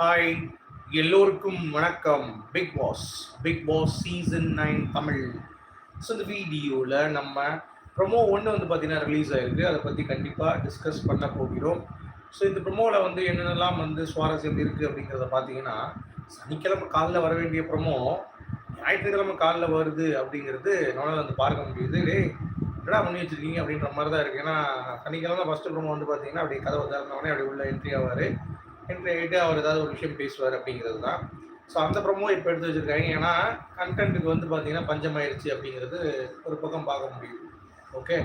Hi எல்லோருக்கும் வணக்கம். Big Boss Big Boss season nine Tamil. So இந்த வீடியோவில் நம்ம ப்ரொமோ ஒன்று வந்து பார்த்தீங்கன்னா ரிலீஸ் ஆயிருக்கு. அதை பற்றி கண்டிப்பாக டிஸ்கஸ் பண்ண போகிறோம். ஸோ இந்த ப்ரொமோவில் வந்து என்னென்னலாம் வந்து சுவாரஸ்யம் இருக்குது அப்படிங்கிறத பார்த்தீங்கன்னா சனிக்கிழமை காலைல வர வேண்டிய ப்ரொமோ ஞாயிற்றுக்கிழமை காலைல வருது அப்படிங்கிறது நம்மளால் வந்து பார்க்க முடியுது. டேய் என்னடா பண்ணி வச்சுருக்கீங்க அப்படின்ற மாதிரி தான் இருக்குது ஏன்னா சனிக்கிழமை ஃபஸ்ட்டு ப்ரொமோ வந்து பார்த்தீங்கன்னா அப்படியே கதவை திறந்தவொடனே அப்படி உள்ள என்ட்ரி ஆவார். என்ட்ரி அவர் ஏதாவது ஒரு விஷயம் பேசுவார் அப்படிங்கிறது தான். ஸோ அந்த ப்ரமோ இப்போ எடுத்து வச்சுருக்காங்க. ஏன்னா கண்டென்ட்டுக்கு வந்து பார்த்தீங்கன்னா பஞ்சமாயிருச்சு அப்படிங்கிறது ஒரு பக்கம் பார்க்க முடியும். ஓகே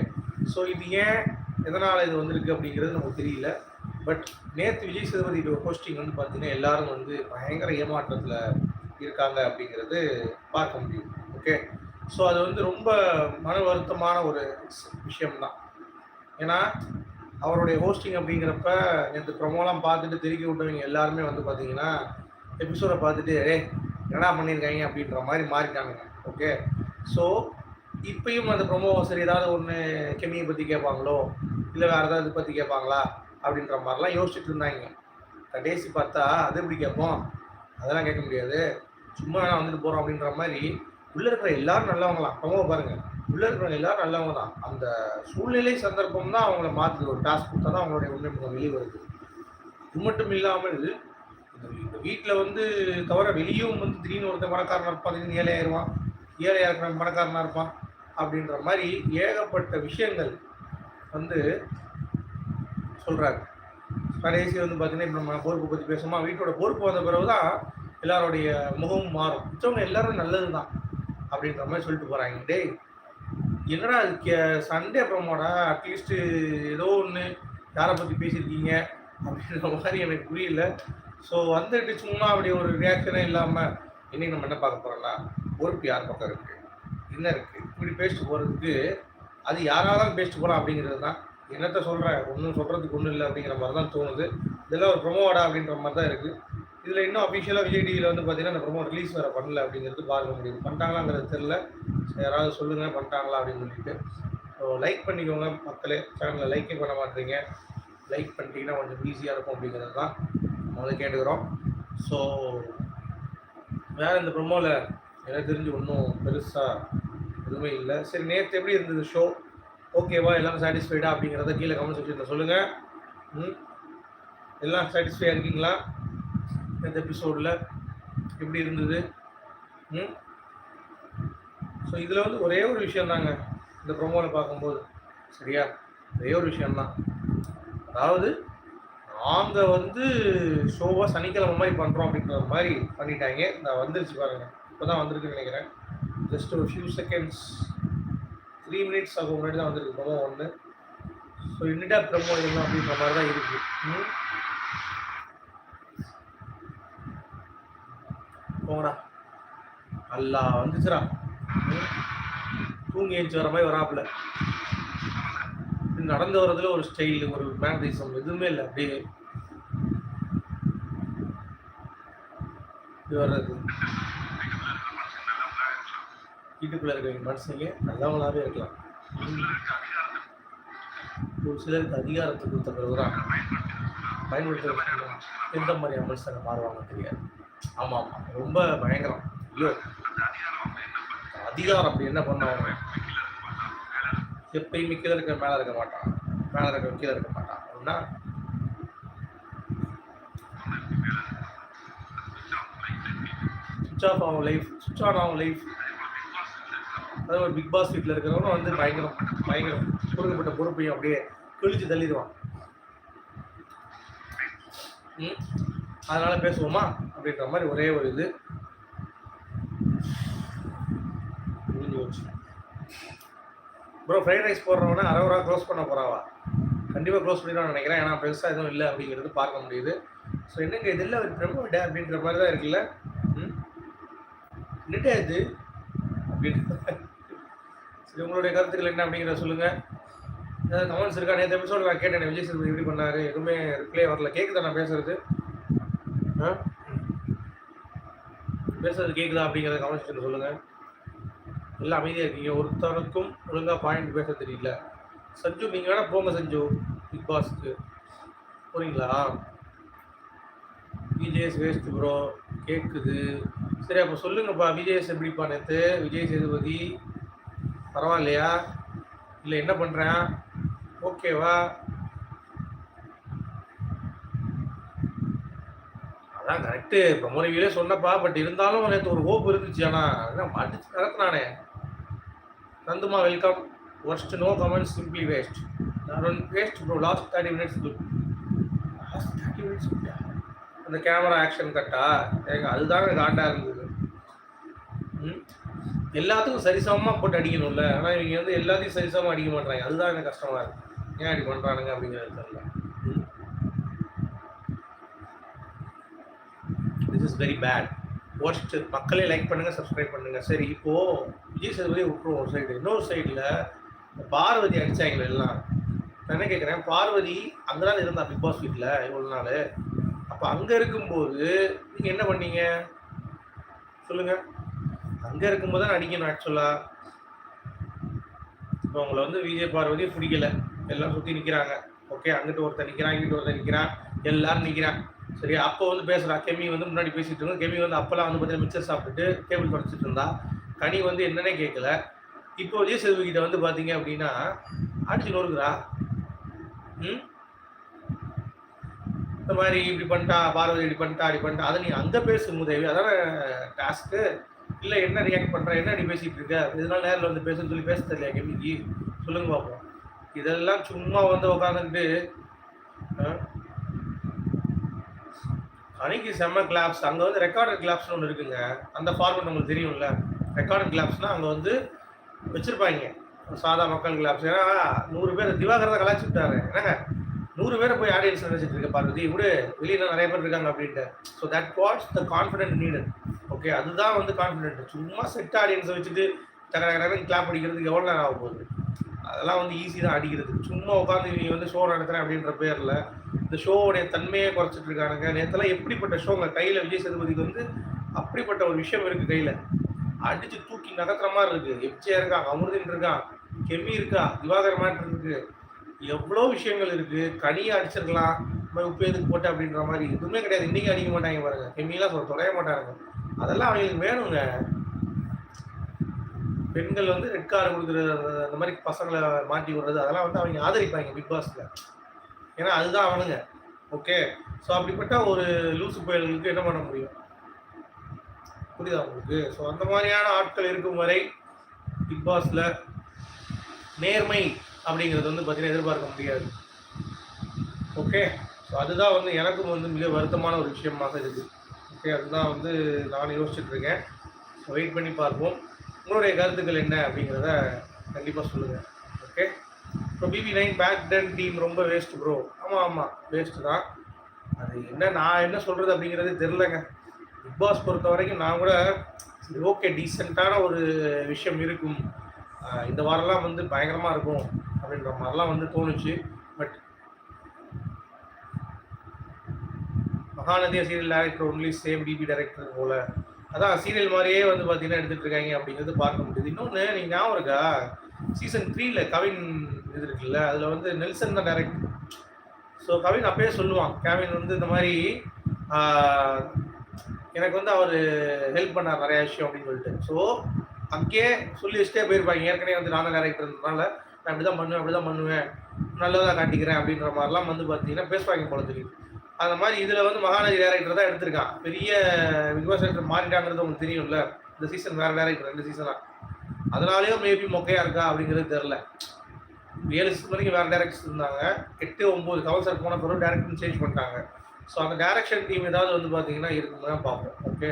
ஸோ இது ஏன் எதனால் இது வந்திருக்கு அப்படிங்கிறது நமக்கு தெரியல. பட் நேற்று விஜய் சேதுபதி போஸ்டிங் வந்து பார்த்தீங்கன்னா எல்லாரும் வந்து பயங்கர ஏமாற்றத்தில் இருக்காங்க அப்படிங்கிறது பார்க்க முடியும். ஓகே ஸோ அது வந்து ரொம்ப மன வருத்தமான ஒரு விஷயம்தான். ஏன்னா அவருடைய ஹோஸ்டிங் அப்படிங்கிறப்ப நேற்று ப்ரொமோலாம் பார்த்துட்டு திருக்கி விட்டவங்க எல்லாருமே வந்து பார்த்தீங்கன்னா எபிசோடை பார்த்துட்டு ஏ என்னடா பண்ணியிருக்காங்க? அப்படின்ற மாதிரி மாறிட்டாங்க ஓகே ஸோ இப்பயும் அந்த ப்ரொமோ சரி ஏதாவது ஒன்று கெமியை பற்றி கேட்பாங்களோ? இல்லை வேறு ஏதாவது பற்றி கேட்பாங்களா? அப்படின்ற மாதிரிலாம் யோசிச்சுட்டு இருந்தாங்க. கடைசி பார்த்தா அது எப்படி கேட்போம்? அதெல்லாம் கேட்க முடியாது. சும்மா வேணால் வந்துட்டு போகிறோம் அப்படின்ற மாதிரி உள்ளே இருக்கிற எல்லாரும் நல்லவங்களாம். ப்ரொமோ பாருங்கள் உள்ளே நல்லவங்க தான் அந்த சூழ்நிலை சந்தர்ப்பம் தான் அவங்கள மாற்றுது ஒரு டாஸ்க் கொடுத்தா தான் அவங்களுடைய உண்மைமுகம் வெளியே வருது இது மட்டும் இல்லாமல் இந்த வீட்டில் வந்து தவிர வெளியும் வந்து திடீர்னு ஒருத்தர் பணக்காரனாக இருப்பான் திடீர்னு ஏழையாயிருவான் ஏழையாக இருக்கிற பணக்காரனாக இருப்பான் அப்படின்ற மாதிரி ஏகப்பட்ட விஷயங்கள் வந்து சொல்கிறாங்க கடைசி வந்து பார்த்தீங்கன்னா இப்போ நம்ம பொறுப்பு பற்றி பேசுமா வீட்டோட பொறுப்பு வந்த பிறகு தான் எல்லாருடைய முகமும் மாறும். மிச்சவங்க எல்லாரும் நல்லது தான் அப்படின்ற மாதிரி சொல்லிட்டு போகிறாங்க டேய் என்னடா அது சண்டே ப்ரோமோடா அட்லீஸ்ட்டு ஏதோ ஒன்று யாரை பற்றி பேசியிருக்கீங்க? அப்படின்ற மாதிரி எனக்கு புரியல. ஸோ வந்துட்டு சும்மா அப்படி ஒரு ரியாக்ஷனே இல்லாமல் இன்னைக்கு நம்ம என்ன பார்க்க போகிறோம்னா பொறுப்பு யார் பக்கம் இருக்குது என்ன இருக்குது இப்படி பேசிட்டு போகிறதுக்கு அது யாராலும் பேசிட்டு போகலாம் அப்படிங்கிறது தான். என்னத்த சொல்கிறேன் ஒன்றும் சொல்கிறதுக்கு ஒன்றும் இல்லை அப்படிங்கிற மாதிரி தான் தோணுது. இதெல்லாம் ஒரு ப்ரொமோடா அப்படின்ற மாதிரி தான் இருக்குது இதில் இன்னும் அஃபிஷியலாக விஜய் டிவியில் வந்து பார்த்தீங்கன்னா அந்த ப்ரொமோ ரிலீஸ் வேறு பண்ணல அப்படிங்கிறது பார்க்க முடியுது. பண்ணிட்டாங்களாங்கிறது தெரில யாராவது சொல்லுங்கள் பண்ணிட்டாங்களா அப்படின்னு சொல்லிட்டு. ஸோ லைக் பண்ணிக்கோங்க மக்களே. சேனலில் லைக்கே பண்ண மாட்டீங்க. லைக் பண்ணிட்டீங்கன்னா கொஞ்சம் ஈஸியாக இருக்கும் அப்படிங்கிறது தான் முதல்ல கேட்டுக்கிறோம். ஸோ வேறு இந்த ப்ரொமோவில் எனக்கு தெரிஞ்சு ஒன்றும் பெருசாக எதுவுமே இல்லை. சரி நேற்று எப்படி இருந்தது ஷோ ஓகேவா எல்லாம் சாட்டிஸ்ஃபைடா அப்படிங்கிறத கீழே கமெண்ட் செக்ஷனில் சொல்லுங்கள் ம்? எல்லாம் சாட்டிஸ்ஃபையாக இருக்கீங்களா? இந்த எபிசோடில் எப்படி இருந்தது? ம்? ஸோ இதில் வந்து ஒரே ஒரு விஷயம் தாங்க இந்த ப்ரொமோவில் பார்க்கும்போது. சரியா? ஒரே ஒரு விஷயம்தான். அதாவது நாங்கள் வந்து ஷோவாக சனிக்கிழமை மாதிரி பண்ணுறோம் அப்படின்ற மாதிரி பண்ணிட்டாங்க. நான் வந்துருச்சு பாருங்கள் இப்போ தான் வந்திருக்குன்னு நினைக்கிறேன். ஜஸ்ட் ஒரு ஃபியூ செகண்ட்ஸ் த்ரீ மினிட்ஸ் ஆகும் முன்னாடி தான் வந்திருக்கு. ப்ரொமோ ஒன்று ஸோ இன்னிட்டா ப்ரொமோ என்ன அப்படின்ற மாதிரி தான் இருக்குது போங்கடா நல்லா வந்துச்சுடா. தூங்கி ஏஞ்சி வர மாதிரி வராப்புல. நடந்து வர்றதுல ஒரு ஸ்டைல் ஒரு மேனரிசம் எதுவுமே இல்லை அப்படியே. இது வர்றது. வீட்டுக்குள்ள இருக்கவங்க மனுஷங்க நல்லவங்களாவே இருக்கலாம். ஒரு சிலருக்கு அதிகாரத்தை கொடுத்த பிறகுதான் பயன்படுத்த எந்த மாதிரி மனுஷங்க மாறுவாங்க தெரியாது. ஆமா ஆமா. ரொம்ப பயங்கரம். ஐயோ அதிகாரம் அப்படி என்ன பண்ணுவாங்க எப்பயுமே கீழே இருக்க மேலே இருக்க மாட்டான். மேலே இருக்க கீழே இருக்க மாட்டான். அப்படின்னா சுவிச் ஆஃப் ஆகும் லைஃப் சுவிச் ஆன் ஆகும் லைஃப் அதாவது ஒரு பிக் பாஸ் வீட்டில் இருக்கிறவங்க வந்து பயங்கரம் பயங்கரம். கொடுக்கப்பட்ட பொறுப்பையும் அப்படியே கிழிச்சு தள்ளிடுவான். அதனால பேசுவோமா? அப்படின்ற மாதிரி ஒரே ஒரு இது. முடிஞ்சு போச்சு. ப்ரோ ஃப்ரைட் ரைஸ் போடுறவனே அரை க்ளோஸ் பண்ண போகிறாவா கண்டிப்பாக க்ளோஸ் பண்ணிடுவான்னு நினைக்கிறேன். ஏன்னா பெருசாக எதுவும் இல்லை அப்படிங்கிறது பார்க்க முடியுது. ஸோ என்னங்க இது? இல்லை ஒரு பிரம்ம அப்படின்ற மாதிரி தான் இருக்குல்ல? ம்? என்னட்டா இது? அப்படின்னு சரி உங்களுடைய கருத்துக்கள் என்ன அப்படிங்கிறத சொல்லுங்கள் ஏதாவது கமெண்ட்ஸ் இருக்கா? நேற்று எபிசோடு நான் கேட்டேன் விஜய் சேதுபதி எப்படி பண்ணார். எதுவுமே ரிப்ளை வரல. கேட்குதா நான் பேசுறது? ஆ? பேசுறது கேட்குதா அப்படிங்கிறத கவனிச்சுட்டு சொல்லுங்கள் எல்லாம் அமைதியாக இருக்கீங்க. ஒருத்தருக்கும் ஒழுங்காக பாயிண்ட் பேச தெரியல. சஞ்சு நீங்கள் வேணால் போங்க சஞ்சு பிக் பாஸ்க்கு போகிறீங்களா விஜேஎஸ் வேஸ்ட் ப்ரோ கேட்குது சரி அப்போ சொல்லுங்கப்பா. விஜேஎஸ் எப்படிப்பா நேற்று விஜய் சேதுபதி பரவாயில்லையா? இல்லை என்ன பண்ணுறேன் ஓகேவா அதான் கரெக்டு இப்போ சொன்னப்பா பட் இருந்தாலும் நேற்று ஒரு ஹோப் இருந்துச்சு. ஆனால் மாட்டிச்சு நடத்தினானே. நந்துமா welcome worst no comments simply waste waste bro last thirty minutes good last thirty minutes அந்த கேமரா ஆக்ஷன் கட்டா எனக்கு அதுதாங்க காண்டா இருந்தது. ம்? எல்லாத்துக்கும் சரிசமமாக போட்டு அடிக்கணும்ல. ஆனால் இவங்க வந்து எல்லாத்தையும் சரிசமமாக அடிக்க மாட்டாங்க அதுதான் எனக்கு கஷ்டமாக இருக்குது ஏன் அடி பண்ணுறானுங்க அப்படிங்கிறது தெரியல. இஸ் வெரி பேட் ஒர்ஸ்ட் மக்களே லைக் பண்ணுங்கள் சப்ஸ்கிரைப் பண்ணுங்கள் சரி இப்போது விஜய் சேதுபதி விட்டுருவோம் ஒரு சைடு இன்னொரு சைடில் பார்வதி அடித்தாங்க எல்லாம். நான் என்ன கேட்குறேன் பார்வதி அங்கே தான் இருந்தா பிக் பாஸ் வீட்டில் இவ்வளோ நாள். அப்போ அங்கே இருக்கும்போது நீங்கள் என்ன பண்ணீங்க? சொல்லுங்கள் அங்கே இருக்கும்போது தான் நடிக்கணும் ஆக்சுவலாக இப்போ உங்களை வந்து விஜய் பார்வதி பிடிக்கல. எல்லாம் சுற்றி நிற்கிறாங்க ஓகே அங்கிட்டு ஒருத்தர் நிற்கிறான் இங்கிட்டு ஒருத்தர் நிற்கிறான் எல்லாரும் நிற்கிறான் சரி அப்போ வந்து பேசுகிறா கெமி வந்து முன்னாடி பேசிட்டு இருக்கோம் கெமி வந்து அப்போல்லாம் வந்து பார்த்தீங்கன்னா மிக்சர் சாப்பிட்டுட்டு டேபிள் படிச்சுட்டு இருந்தா. கனி வந்து என்னன்னே கேட்கல இப்போ விஜய் சேதுபதி கிட்ட வந்து பார்த்தீங்க அப்படின்னா அடிச்சு நொறுக்குறா. ம்? இந்த மாதிரி இப்படி பண்ணிட்டா பார்வதி இப்படி பண்ணிட்டா இப்படி பண்ணிட்டா. அதை நீ அங்கே பேசு முதவி. அதான டாஸ்க்கு இல்லை என்ன ரியாக்ட் பண்ணுற என்ன நீ பேசிட்டு இருக்க? இதனால நேரில் வந்து பேசுன்னு சொல்லி பேச தெரியல கெமிக்கு? சொல்லுங்க பார்ப்போம் இதெல்லாம் சும்மா வந்து உட்காந்துட்டு அன்னைக்கு செம்ம கிளாப்ஸ் அங்கே வந்து ரெக்கார்டட் கிளாப்ஸ்னு ஒன்று இருக்குங்க. அந்த ஃபார்மெட் உங்களுக்கு தெரியும்ல. ரெக்கார்டட் கிளாப்ஸ்னால் அங்கே வந்து வச்சுருப்பாங்க. சாதா மக்கள் கிளாப்ஸ் ஏன்னா நூறு பேர் திவாகரத்தை கலாச்சி விட்டாரு என்னங்க? நூறு பேரை போய் ஆடியன்ஸ் நினைச்சிட்டு இருக்க பார்வதி. விடு வெளியில நிறைய பேர் இருக்காங்க அப்படின்ட்டு. So that what's the confident needed okay அதுதான் வந்து கான்ஃபிடென்ட் சும்மா செட் ஆடியன்ஸை வச்சுட்டு டக்கு டக்கு கிளாப் அடிக்கிறதுக்கு எவ்வளோ நேரம் ஆக போகுது? அதெல்லாம் வந்து ஈஸி தான் அடிக்கிறது சும்மா உட்காந்து நீ வந்து ஷோ நடத்துறேன் அப்படின்ற பேரில் இந்த ஷோவுடைய தன்மையை குறைச்சிட்டு இருக்கானுங்க. நேற்றுலாம் எப்படிப்பட்ட ஷோங்க கையில் விஜய் சேதுபதிக்கு வந்து அப்படிப்பட்ட ஒரு விஷயம் இருக்குது கையில். அடிச்சு தூக்கி நகர்த்துற மாதிரி இருக்கு. எப்ஜியா இருக்கான் அமிர்தின் இருக்கான் கெம்மி இருக்கா திவாகர் இருக்கு. எவ்வளோ விஷயங்கள் இருக்கு. கனியை அடிச்சிருக்கலாம். உப்பு எதுக்கு போட்டு அப்படின்ற மாதிரி எதுவுமே கிடையாது. இன்னைக்கு அடிக்க மாட்டாங்க பாருங்க. கெம்மிலாம் சொல்ல மாட்டாங்க அதெல்லாம் அவங்களுக்கு வேணுங்க. பெண்கள் வந்து ரெட் கார் கொடுக்குறது அந்த மாதிரி பசங்களை மாட்டி விடுறது அதெல்லாம் வந்து அவங்க ஆதரிப்பாங்க பிக் பாஸ்ல ஏன்னா அதுதான் அவனுங்க. ஓகே ஸோ அப்படிப்பட்ட ஒரு லூசு புயல்களுக்கு என்ன பண்ண முடியும்? புரியுதா உங்களுக்கு? ஸோ அந்த மாதிரியான ஆட்கள் இருக்கும் வரை பிக் பாஸ்ல நேர்மை அப்படிங்கிறது வந்து பார்த்தீங்கன்னா எதிர்பார்க்க முடியாது. ஓகே ஸோ அதுதான் வந்து எனக்கும் வந்து மிக வருத்தமான ஒரு விஷயமாக இருக்குது. ஓகே அதுதான் வந்து நான் யோசிச்சுட்ருக்கேன் ஸோ வெயிட் பண்ணி பார்ப்போம். உங்களுடைய கருத்துக்கள் என்ன அப்படிங்கிறத கண்டிப்பாக சொல்லுங்கள் ஓகே இப்போ BB nine back ten team ரொம்ப வேஸ்ட் ப்ரோ ஆமாம் ஆமாம் வேஸ்ட்டு தான். அது என்ன நான் என்ன சொல்கிறது அப்படிங்கிறது தெரிலங்க பிக் பாஸ் பொறுத்த வரைக்கும் நான் கூட ஓகே டீசெண்டான ஒரு விஷயம் இருக்கும். இந்த வாரம்லாம் வந்து பயங்கரமாக இருக்கும் அப்படின்ற மாதிரிலாம் வந்து தோணுச்சு. But மகாநதிய serial director only same BB director போல. அதான் சீரியல் மாதிரியே வந்து பார்த்தீங்கன்னா எடுத்துட்டு இருக்காங்க அப்படிங்கிறது பார்க்க முடியுது. இன்னொன்று நீங்கள் ஞாபகம் இருக்கா? சீசன் த்ரீல கவின் இது இருக்குல்ல அதில் வந்து நெல்சன் தான் டேரக்ட் ஸோ கவின் அப்பயே சொல்லுவான் கேவின் வந்து இந்த மாதிரி எனக்கு வந்து அவர் ஹெல்ப் பண்ணார் நிறைய விஷயம் அப்படின்னு சொல்லிட்டு. ஸோ அங்கேயே சொல்லி வச்சுட்டே போயிருப்பாங்க. ஏற்கனவே வந்து நானும் டேரக்டர் இருந்ததுனால நான் அப்படிதான் பண்ணுவேன் அப்படி தான் பண்ணுவேன். நல்லதாக காட்டிக்கிறேன் அப்படின்ற மாதிரிலாம் வந்து பார்த்தீங்கன்னா பேசுவாங்க போல தெரியும் அந்த மாதிரி இதில் வந்து மகாநதி டேரக்டர் தான் எடுத்திருக்கான். பெரிய பிக் பாஸ் டேரக்டர் மாறிட்டாங்கிறது உங்களுக்கு தெரியும்ல. இந்த சீசன் வேறு டேரக்டர் ரெண்டு சீசனாக அதனாலேயோ மேபி மொக்கையாக இருக்கா அப்படிங்கிறது தெரில ஏழு சீசன் வரைக்கும் வேறு டேரக்டர்ஸ் இருந்தாங்க. எட்டு ஒம்பது கவுன்சர் போன பிறகு டேரக்டர் சேஞ்ச் பண்ணிட்டாங்க. ஸோ அந்த டேரக்ஷன் டீம் ஏதாவது வந்து பார்த்தீங்கன்னா இருக்குன்னு தான் பார்ப்போம். ஓகே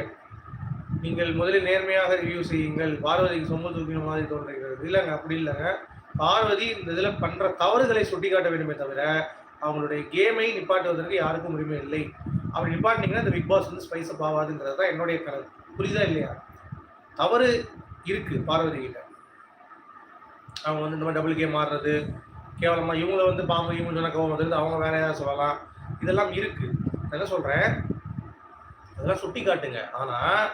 நீங்கள் முதலில் நேர்மையாக ரிவ்யூ செய்யுங்கள். பார்வதிக்கு சொம்பு தூக்கின மாதிரி தோன்றுகிறது. இல்லைங்க அப்படி இல்லைங்க. பார்வதி இந்த இதில் பண்ணுற தவறுகளை சுட்டி காட்ட வேண்டுமே தவிர அவங்களுடைய கேமை நிப்பாட்டுவதற்கு யாருக்கும் உரிமை இல்லை. அப்படி நிப்பாட்டினீங்கன்னா இந்த பிக் பாஸ் வந்து ஸ்பைஸ் பாவாதுங்கிறது ஆகாதுங்கிறது தான் என்னுடைய கனவு புரியுதா இல்லையா? தவறு இருக்கு பார்வதி கிட்ட அவங்க வந்து இந்த மாதிரி டபுள் கேம் ஆடுறது கேவலமாக இவங்கள வந்து பாம்பு இவங்க சொன்ன கோவம் வந்துருது அவங்க வேற ஏதாவது சொல்லலாம். இதெல்லாம் இருக்கு. என்ன சொல்கிறேன் அதெல்லாம் சுட்டி காட்டுங்க ஆனால்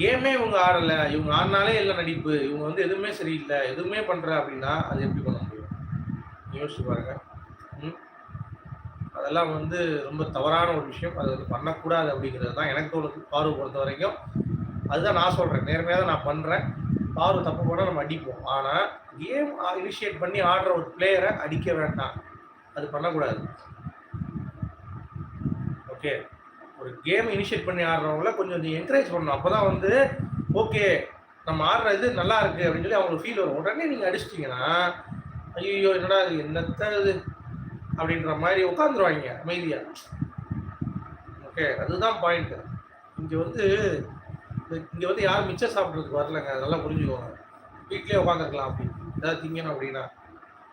கேமே இவங்க ஆடலை. இவங்க ஆடினாலே இல்லை நடிப்பு. இவங்க வந்து எதுவுமே சரியில்லை. எதுவுமே பண்ணுற அப்படின்னா அது எப்படி பண்ண முடியும்? யோசிச்சு பாருங்கள் அதெல்லாம் வந்து ரொம்ப தவறான ஒரு விஷயம். அது வந்து பண்ணக்கூடாது அப்படிங்கிறது தான் எனக்கு தோணுது பாரு பொறுத்த வரைக்கும். அதுதான் நான் சொல்கிறேன் நேர்மையாக தான் நான் பண்ணுறேன் பாரு தப்பு பண்ணால் நம்ம அடிப்போம். ஆனால் கேம் இனிஷியேட் பண்ணி ஆடுற ஒரு பிளேயரை அடிக்க வேண்டாம். அது பண்ணக்கூடாது. ஓகே ஒரு கேம் இனிஷியேட் பண்ணி ஆடுறவங்கள கொஞ்சம் நீ என்கரேஜ் பண்ணணும். அப்போ தான் வந்து ஓகே நம்ம ஆடுற இது நல்லா இருக்குது அப்படின்னு சொல்லி அவங்களுக்கு ஃபீல் வரும். உடனே நீங்கள் அடிச்சிட்டிங்கன்னா ஐயோ என்னடா அது என்னத்த இது? அப்படின்ற மாதிரி உட்காந்துருவாங்க அமைதியாக ஓகே அதுதான் பாயிண்ட் இங்கே வந்து இங்கே வந்து யாரும் மிச்சம் சாப்பிட்றதுக்கு வரலங்க அதெல்லாம் புரிஞ்சுக்கோங்க. வீட்லேயே உட்காந்துருக்கலாம் அப்படி. ஏதாவது திங்கணும் அப்படின்னா.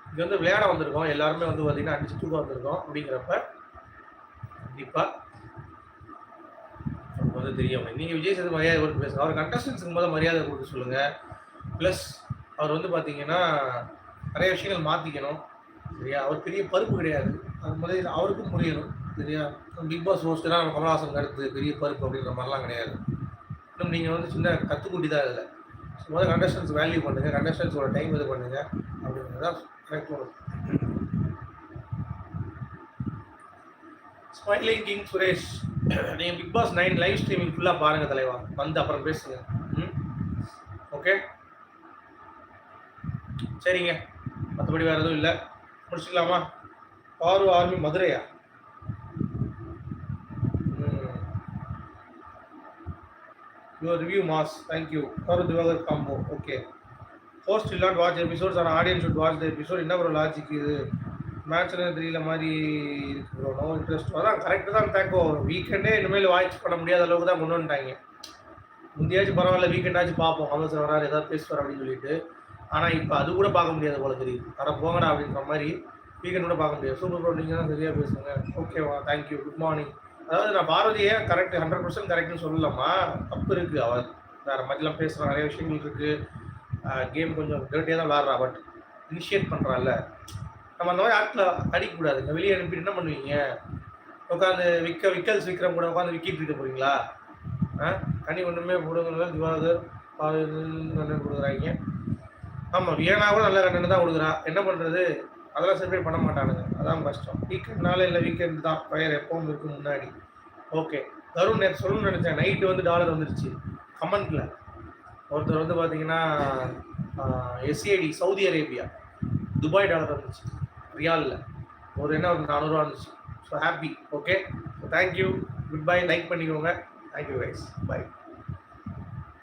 இங்கே வந்து விளையாட வந்திருக்கோம் எல்லாருமே வந்து பார்த்தீங்கன்னா அடிச்சு தூக்க வந்திருக்கோம் அப்படிங்கிறப்ப கண்டிப்பாக நமக்கு வந்து தெரியும். நீங்கள் விஜய் சேது மரியாதை கொடுத்து பேசுங்க. அவர் கண்டஸ்டன்ஸுக்கு போது மரியாதை கொடுக்க சொல்லுங்கள் ப்ளஸ் அவர் வந்து பார்த்தீங்கன்னா நிறைய விஷயங்கள் மாற்றிக்கணும் சரியா? அவர் பெரிய பருப்பு கிடையாது. அது மாதிரி அவருக்கும் புரியணும் சரியா? பிக் பாஸ் ஹோஸ்டராக கமல்ஹாசன் கருத்து பெரிய பருப்பு அப்படின்ற மாதிரிலாம் கிடையாது. இன்னும் நீங்கள் வந்து சின்ன கற்றுக்குட்டி தான் இல்லை முதல்ல கண்டஸ்டன்ஸ் வேல்யூ பண்ணுங்கள் கண்டஸ்டன்ஸோட டைம் இது பண்ணுங்கள் அப்படிங்கிறது தான் கரெக்ட் தோணுது ஸ்மைலிங் கிங் சுரேஷ் நீங்கள் Big Boss nine live streaming ஃபுல்லாக பாருங்கள் தலைவா. வந்து அப்புறம் பேசுங்க. ம்? ஓகே சரிங்க. மற்றபடி வேறு எதுவும் இல்லை. முடிச்சுக்கலாமா? பாரு army மதுரையா? Your review mass. Thank you Paaru Divakar combo okay host will not watch episodes ஆனால் audience should watch the episode என்ன ஒரு லாஜிக் இது? மேட்ச்சில் தெரியல மாதிரி இருக்கு ப்ரோ நோ இன்ட்ரெஸ்ட் அதான் கரெக்டு தான் தேக்கோ. வீக்கெண்டே இனிமேல் வாட்ச் பண்ண முடியாத அளவுக்கு தான் கொண்டு வந்துட்டாங்க. முந்தையாச்சும் பரவாயில்ல வீக்கெண்டாச்சும் பார்ப்போம். அமைச்சர் வராரு ஏதாவது பேசுவார் அப்படின்னு சொல்லிட்டு. ஆனால் இப்போ அது கூட பார்க்க முடியாது போல தெரியுது அட போங்கடா அப்படின்ற மாதிரி வீக்கெண்ட் கூட பார்க்க முடியாது. சூப்பர் ப்ரோ நீங்கள் தான் சரியாக பேசுங்க ஓகேவா தேங்க்யூ குட் மார்னிங் அதாவது நான் பாரதியை கரெக்ட் ஹண்ட்ரட் பர்சன்ட் கரெக்ட்னு சொல்லலாமா தப்பு இருக்குது அவள் வேறு மாதிரிலாம் பேசுகிற நிறைய விஷயங்கள் இருக்குது கேம் கொஞ்சம் டேர்ட்டியாக தான் விளாட்றா பட் இனிஷியேட் பண்ணுறான்ல நம்ம அந்த மாதிரி ஆட்டில் அடிக்கக்கூடாதுங்க வெளியே அனுப்பிட்டு என்ன பண்ணுவீங்க? உட்காந்து விற்க விக்கல்ஸ் விற்கிறவங்க கூட உட்காந்து விற்கிட்டு இருக்க போகிறீங்களா ஆ கனி ஒன்றுமே போடுங்க திவாகர் கண்டன் கொடுக்குறாங்க. ஆமாம் வியனா கூட நல்ல கண்டன் தான் கொடுக்குறா. என்ன பண்ணுறது அதெல்லாம் சர்வே பண்ண மாட்டானுங்க. அதான் கஷ்டம். வீக்கெண்ட்னால இல்லை வீக்கெண்ட் தான். ஃபயர் எப்பவும் இருக்கு முன்னாடி. ஓகே தருண் நேற்று சொல்லணும்னு நினச்சேன். நைட்டு வந்து டாலர் வந்துருச்சு. கமெண்ட்டில் ஒருத்தர் வந்து பார்த்தீங்கன்னா S A D Saudi Arabia Dubai dollar வந்துச்சு. ரியாலில். ஒரு என்ன ஒரு நானூறுவா இருந்துச்சு so happy okay so thank you good bye like பண்ணிக்கோங்க. Thank you guys bye